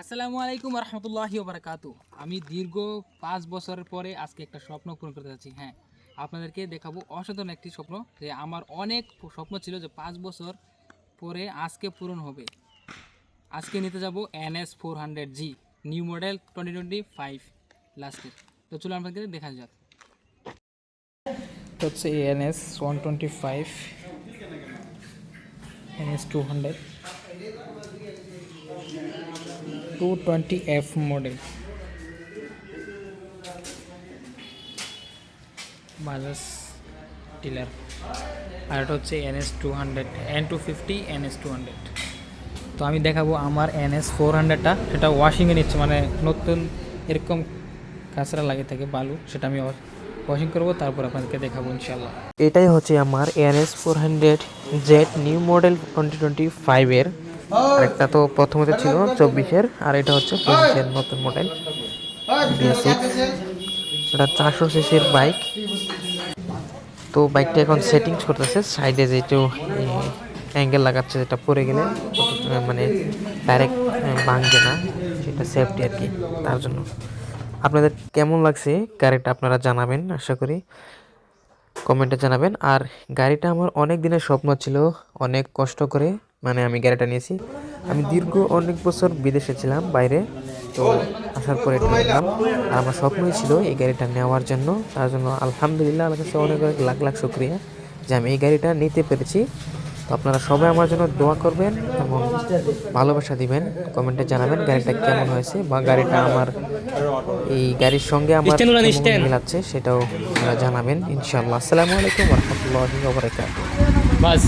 আসসালামু আলাইকুম রহমতুল্লাহি বারাকাতু আমি দীর্ঘ পাঁচ বছরের পরে আজকে একটা স্বপ্ন পূরণ করতে যাচ্ছি হ্যাঁ। আপনাদেরকে দেখাবো অসাধারণ একটি স্বপ্ন যে আমার অনেক স্বপ্ন ছিল যে পাঁচ বছর পরে আজকে পূরণ হবে। আজকে নিতে যাব N S four hundred Z, new model twenty twenty five লাস্টের তো চলো আপনাদের দেখা যাক। হচ্ছে NS one twenty five NS two hundred two twenty F model Bajaj dealer আর এটা হচ্ছে NS two hundred N two fifty NS two hundred তো আমি দেখাবো আমার এনএস ফোর হান্ড্রেডটা সেটা ওয়াশিংয়ে নিচ্ছে মানে নতুন এরকম কাঁচরা লাগে থাকে বালু, সেটা আমি ওয়াশিং করব, তারপর আপনাদেরকে দেখাবো ইনশাল্লাহ এটাই হচ্ছে আমার NS four hundred Z new model twenty twenty ফাইভের একটা তো প্রথমত ছিল চব্বিশের, আর এটা হচ্ছে পঁচিশের নতুন মডেল এটা চারশো সিসির বাইক তো বাইকটা এখন সেটিংস করতেছে সাইডে যেটু অ্যাঙ্গেল লাগাচ্ছে, যেটা পরে গেলে মানে ডাইরেক্ট ভাঙবে না, সেটা সেফটি আর কি, তার জন্য। আপনাদের কেমন লাগছে গাড়িটা আপনারা জানাবেন, আশা করি কমেন্টে জানাবেন। আর গাড়িটা আমার অনেক দিনের স্বপ্ন ছিল, অনেক কষ্ট করে মানে আমি গাড়িটা নিয়েছি। আমি দীর্ঘ অনেক বছর বিদেশে ছিলাম বাইরে। তো আসার পরে এটা নিলাম আর আমার স্বপ্নই ছিল এই গাড়িটা নেওয়ার জন্য। তার জন্য আলহামদুলিল্লাহ আমার কাছে অনেক অনেক লাখ লাখ শুক্রিয়া যে আমি এই গাড়িটা নিতে পেরেছি। তো আপনারা সবাই আমার জন্য দোয়া করবেন এবং ভালোবাসা দিবেন। কমেন্টে জানাবেন গাড়িটা কেমন হয়েছে বা গাড়িটা আমার এই গাড়ির সঙ্গে আমার. মিলাচ্ছে সেটাও জানাবেন। ইনশাআল্লাহ। আসসালামু আলাইকুম রহমতুল্লাহি বাস।